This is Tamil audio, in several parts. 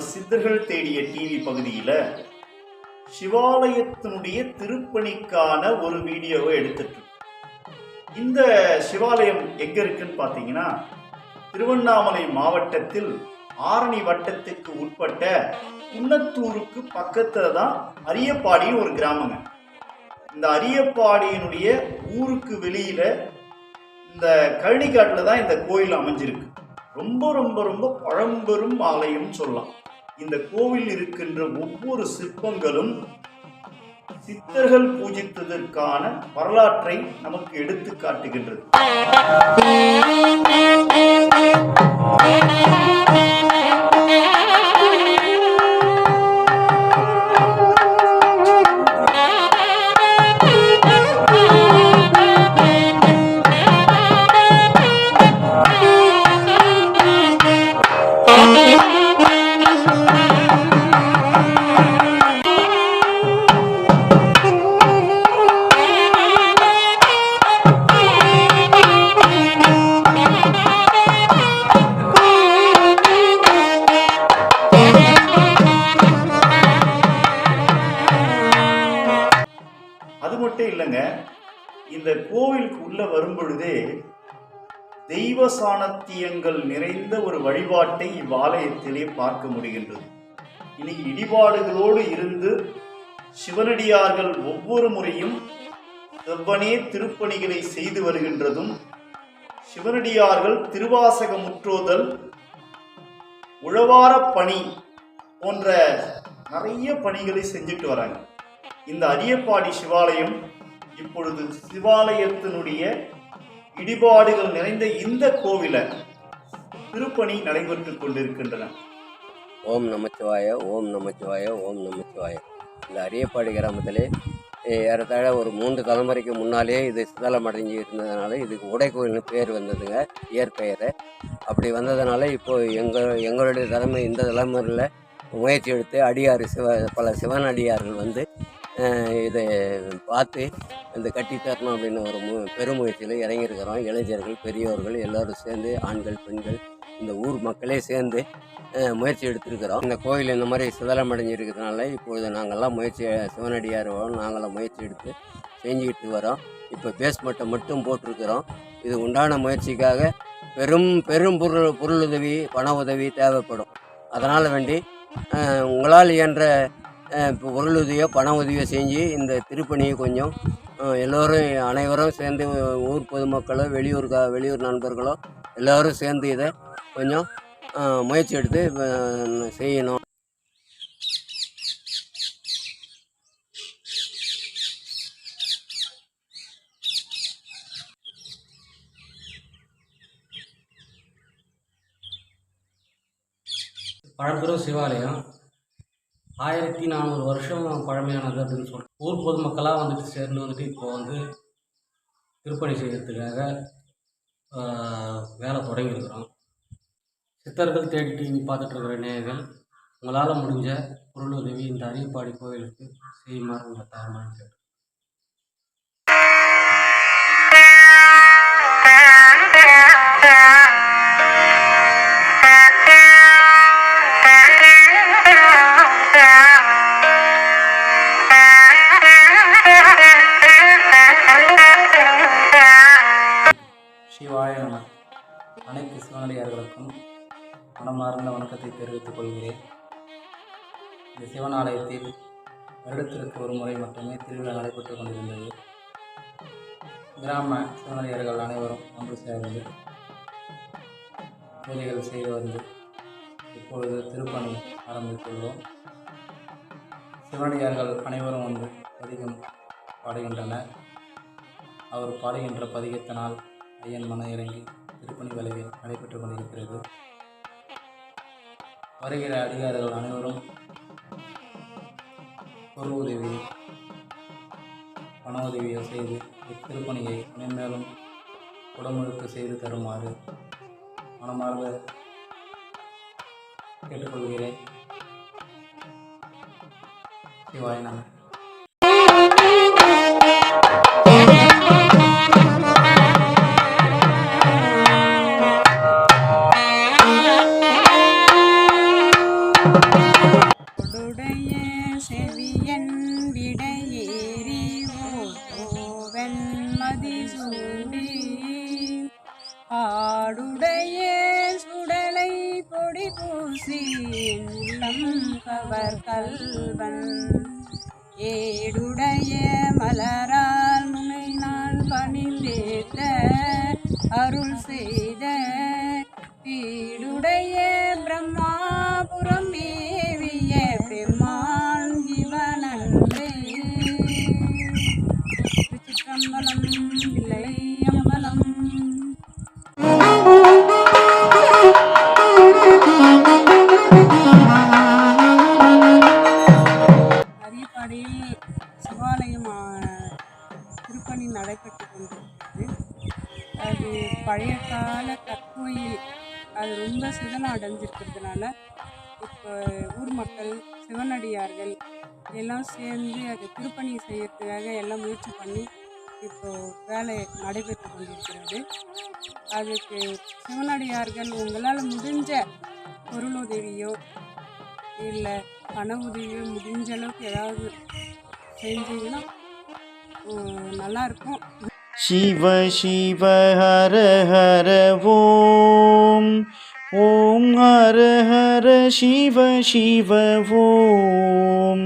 நம்ம சித்தர்கள் தேடிய டிவி பகுதியில் சிவாலயத்தினுடைய திருப்பணிக்கான ஒரு வீடியோவை எடுத்துட்டு இந்த சிவாலயம் எங்க இருக்குன்னு பார்த்தீங்கன்னா திருவண்ணாமலை மாவட்டத்தில் ஆரணி வட்டத்துக்கு உட்பட்ட குன்னத்தூருக்கு பக்கத்துல தான் அரியப்பாடின்னு ஒரு கிராமங்க. இந்த அரியப்பாடியினுடைய ஊருக்கு வெளியில இந்த கழனிக்காட்டில் தான் இந்த கோயில் அமைஞ்சிருக்கு. ரொம்ப ரொம்ப ரொம்ப பழம்பெரும் ஆலயம் சொல்லலாம். இந்த கோவில் இருக்கின்ற ஒவ்வொரு சிற்பங்களும் சித்தர்கள் பூஜித்ததற்கான வரலாற்றை நமக்கு எடுத்து காட்டுகின்றது. இந்த கோவிலுக்கு உள்ள வரும்பொழுதே தெய்வ சாணத்தியங்கள் நிறைந்த ஒரு வழிபாட்டை இவ்வாலயத்திலே பார்க்க முடிகின்றது. இனி இடிபாடுகளோடு இருந்து சிவனடியார்கள் ஒவ்வொரு முறையும் செவ்வனே திருப்பணிகளை செய்து வருகின்றதும் சிவனடியார்கள் திருவாசக முற்றோதல் உழவார பணி போன்ற நிறைய பணிகளை செஞ்சுட்டு வராங்க. இந்த அரியப்பாடி சிவாலயம் இப்பொழுது சிவாலயத்தினுடைய இடிபாடுகள் நிறைந்த இந்த கோவில திருப்பணி நடைபெற்றுக் கொண்டிருக்கின்றன. ஓம் நமச்சிவாய ஓம் நமச்சிவாய ஓம் நமச்சிவாய. இந்த அரியப்பாடி கிராமத்திலே ஏறத்தாழ ஒரு மூன்று தலைமுறைக்கு முன்னாலே இது சிதலம் அடைஞ்சு இருந்ததுனால இதுக்கு உடைக்கோயில்னு பேர் வந்ததுங்க இயற்பெயர். அப்படி வந்ததுனால இப்போது எங்கள் எங்களுடைய தலைமை இந்த தலைமுறையில் முயற்சி எடுத்து அடியார் சிவ பல சிவன் அடியார்கள் வந்து இதை பார்த்து இந்த கட்டி தரணும் அப்படின்னு ஒரு மு பெருமுயற்சியில் இறங்கியிருக்கிறோம். இளைஞர்கள் பெரியோர்கள் எல்லோரும் சேர்ந்து ஆண்கள் பெண்கள் இந்த ஊர் மக்களே சேர்ந்து முயற்சி எடுத்திருக்கிறோம். இந்த கோயில் இந்த மாதிரி சிதலம் அடைஞ்சிருக்கிறதுனால இப்பொழுது நாங்கள்லாம் முயற்சி சிவனடியாரோம் நாங்களாம் முயற்சி எடுத்து செஞ்சுக்கிட்டு வரோம். இப்போ பேஸ்மெண்ட்டை மட்டும் போட்டிருக்கிறோம். இது உண்டான முயற்சிக்காக பெரும் பெரும் பொருள் பொருளுதவி பண உதவி தேவைப்படும். அதனால் வேண்டி உங்களால் இயன்ற இப்போ பொருள் பொருளுதவியோ பண உதவியோ செஞ்சு இந்த திருப்பணியை கொஞ்சம் எல்லோரும் அனைவரும் சேர்ந்து ஊர் பொதுமக்களோ வெளியூர் வெளியூர் நண்பர்களோ எல்லோரும் சேர்ந்து இதை கொஞ்சம் முயற்சி எடுத்து செய்யணும். பழம்பெரும் சிவாலயம் ஆயிரத்தி நானூறு வருஷம் பழமையானது அப்படின்னு சொல்கிறோம் ஊர் பொதுமக்களாக வந்துட்டு சேர்ந்து வந்துட்டு இப்போ வந்து திருப்பணி செய்கிறதுக்காக வேலை தொடங்கியிருக்கிறோம் சித்தர்கள் தேடி டிவி பார்த்துட்டு இருக்கிற நேயர்கள் உங்களால் முடிஞ்ச பொருளுதவி இந்த அரியப்பாடி கோயிலுக்கு செய்யுமாறு உங்களை தாழ்மையான கேட்டு இந்த சிவன் ஆலயத்தில் வருடத்திற்கு ஒரு முறை மட்டுமே திருவிழா நடைபெற்றுக் கொண்டிருந்தது. கிராம சிவனடியர்கள் அனைவரும் ஒன்று சேர்ந்து பூஜைகள் செய்து வந்து இப்பொழுது திருப்பணி ஆரம்பித்துள்ளோம். சிவனடியார்கள் அனைவரும் வந்து பதிகம் பாடுகின்றனர். அவர் பாடுகின்ற பதிகத்தினால் ஐயன் மன இறங்கி திருப்பணி வேலைகள் நடைபெற்றுக் கொண்டிருக்கிறது. வருகிற அதிகாரிகள் அனைவரும் பொருள் உதவி பண உதவியை செய்து இத்திருப்பணியை மேன்மேலும் உடமுழுக்கு செய்து தருமாறு மனமார்ந்த கேட்டுக்கொள்கிறேன். சிவாய் நான் மதிசூடி ஆடுடைய சுடலை பொடி பூசி உள்ளம் கவர் கல்வன். ஏடுடைய மலரால் முனை நாள் பணிந்தேத்த அருள் செய்த வீடுடைய சிவாலயம் திருப்பணி நடைபெற்று கொண்டிருக்கிறது அது பழைய கால கற்கோயில் அது ரொம்ப சிதலம் அடைஞ்சிருக்கிறதுனால இப்போ ஊர் மக்கள் சிவனடியார்கள் எல்லாம் சேர்ந்து அது திருப்பணி செய்யறதுக்காக எல்லாம் முயற்சி பண்ணி இப்போ வேலை நடைபெற்று கொண்டிருக்கிறது அதுக்கு சிவனடியார்கள் உங்களால் முடிஞ்ச பொருள் உதவியோ இல்லை பண உதவியோ முடிஞ்ச அளவுக்கு ஏதாவது செஞ்சீங்கன்னா நல்லாயிருக்கும் சிவ சிவ ஹர ஹர ஓம். ஓம் ஹர ஹர சிவ சிவ ஓம்.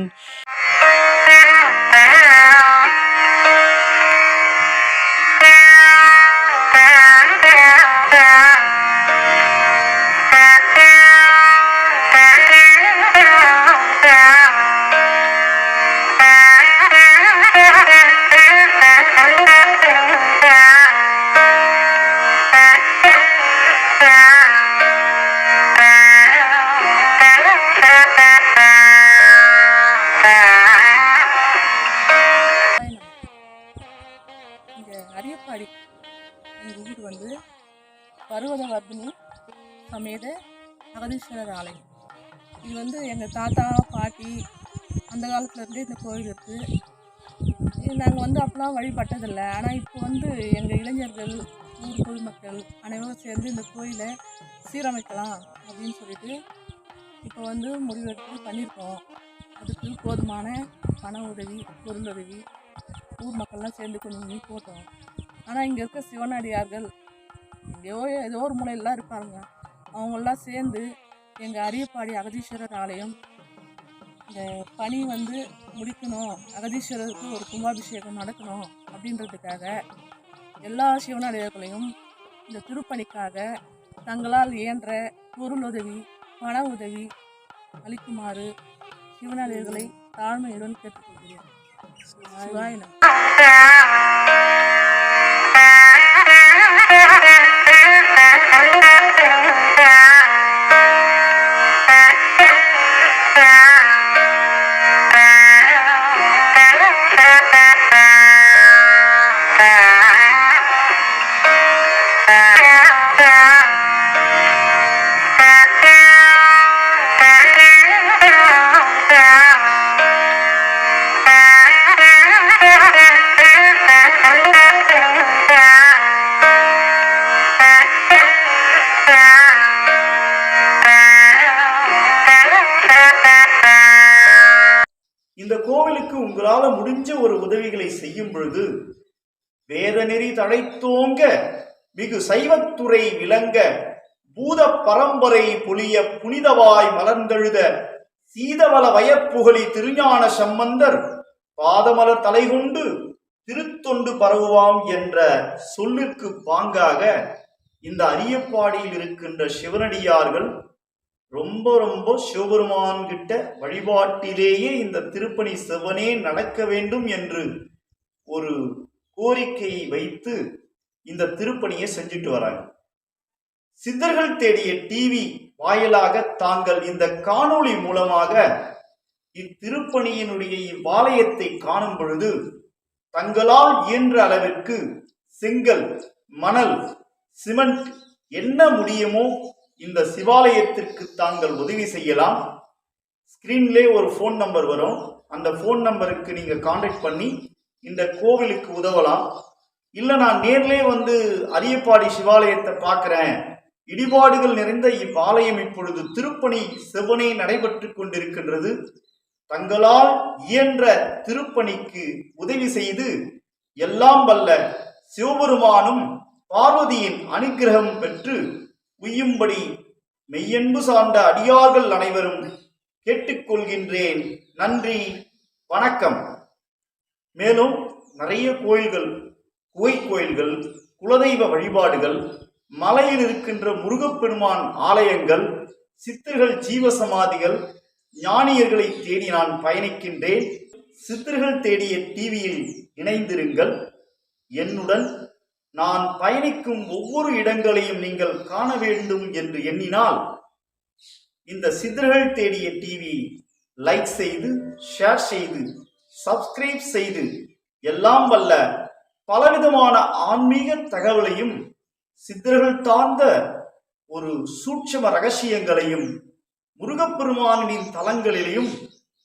அகதீஸ்வரர் ஆலயம் இது வந்து எங்கள் தாத்தா பாட்டி அந்த காலத்துலேருந்தே இந்த கோயில் இருக்குது நாங்கள் வந்து அப்போலாம் வழிபட்டதில்லை. ஆனால் இப்போ வந்து எங்கள் இளைஞர்கள் ஊர் பொதுமக்கள் அனைவரும் சேர்ந்து இந்த கோயிலை சீரமைக்கலாம் அப்படின்னு சொல்லிட்டு இப்போ வந்து முடிவெடுத்து பண்ணியிருக்கோம் அதுக்கு போதுமான பண உதவி பொருள் உதவி ஊர் மக்கள்லாம் சேர்ந்து கொஞ்சம் கொஞ்சம் போட்டோம். ஆனால் இங்கே இருக்க சிவனடியார்கள் எங்கேயோ ஏதோ ஒரு மூலையிலாம் இருப்பாங்க. அவங்களாம் சேர்ந்து எங்கள் அரியப்பாடி அகதீஸ்வரர் ஆலயம். இந்த பணி வந்து முடிக்கணும். அகதீஸ்வரருக்கு ஒரு கும்பாபிஷேகம் நடக்கணும் அப்படின்றதுக்காக எல்லா சிவனாலயர்களையும் இந்த திருப்பணிக்காக தங்களால் இயன்ற பொருள் உதவி பண உதவி அளிக்குமாறு சிவனாலயர்களை தாழ்மையுடன் கேட்டுக்கொள்கிறேன். உங்களால முடிஞ்ச ஒரு உதவிகளை செய்யும் பொழுது வேதநெறி தழைத்தோங்க மிகு சைவத்துறை விளங்க பூத பரம்பரை பொழிய புனிதவாய் மலர்ந்தெழுத சீதவல வயப்புகழி திருஞான சம்பந்தர் பாதமலர் தலைகொண்டு திருத்தொண்டு பரவுவாம் என்ற சொல்லிற்கு பாங்காக இந்த அரியப்பாடியில் இருக்கின்ற சிவனடியார்கள் ரொம்ப ரொம்ப சிவபெருமான் கிட்ட வழிபாட்டிலேயே இந்த திருப்பணி செவனே நடக்க வேண்டும் என்று ஒரு கோரிக்கையை வைத்து இந்த திருப்பணியை செஞ்சுட்டு வராங்க. சித்தர்கள் தேடிய டிவி வாயிலாக தாங்கள் இந்த காணொளி மூலமாக இத்திருப்பணியினுடைய இவ்வாலயத்தை காணும் பொழுது தங்களால் இயன்ற அளவிற்கு செங்கல் மணல் சிமெண்ட் என்ன முடியுமோ இந்த சிவாலயத்திற்கு தாங்கள் உதவி செய்யலாம். ஸ்க்ரீன்லே ஒரு ஃபோன் நம்பர் வரும். அந்த ஃபோன் நம்பருக்கு நீங்கள் காண்டாக்ட் பண்ணி இந்த கோவிலுக்கு உதவலாம். இல்லை நான் நேர்லே வந்து அரியப்பாடி சிவாலயத்தை பார்க்குறேன். இடிபாடுகள் நிறைந்த இவ்வாலயம் இப்பொழுது திருப்பணி செவ்வனே நடைபெற்று கொண்டிருக்கின்றது. தங்களால் இயன்ற திருப்பணிக்கு உதவி செய்து எல்லாம் வல்ல சிவபெருமானும் பார்வதியின் அனுக்கிரகம் பெற்று உய்யும்படி மெய்யன்பு சார்ந்த அடியார்கள் அனைவரும் கேட்டுக்கொள்கின்றேன். நன்றி. வணக்கம். மேலும் நிறைய கோயில்கள் குகை கோயில்கள் குலதெய்வ வழிபாடுகள் மலையில் இருக்கின்ற முருகப்பெருமான் ஆலயங்கள் சித்தர்கள் ஜீவசமாதிகள் ஞானியர்களை தேடி நான் பயணிக்கின்றேன். சித்தர்கள் தேடிய டிவியில் இணைந்திருங்கள். என்னுடன் நான் பயணிக்கும் ஒவ்வொரு இடங்களையும் நீங்கள் காண வேண்டும் என்று எண்ணினால் இந்த சித்தர்கள் தேடிய டிவி லைக் செய்து ஷேர் செய்து சப்ஸ்கிரைப் செய்து எல்லாம் வல்ல பலவிதமான ஆன்மீக தகவலையும் சித்தர்கள் தாழ்ந்த ஒரு சூட்சம ரகசியங்களையும் முருகப்பெருமானின் தலங்களிலையும்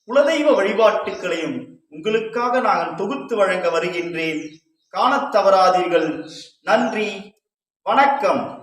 குலதெய்வ வழிபாட்டுகளையும் உங்களுக்காக நான் தொகுத்து வழங்க வருகின்றேன். காணத் தவறாதீர்கள். நன்றி. வணக்கம்.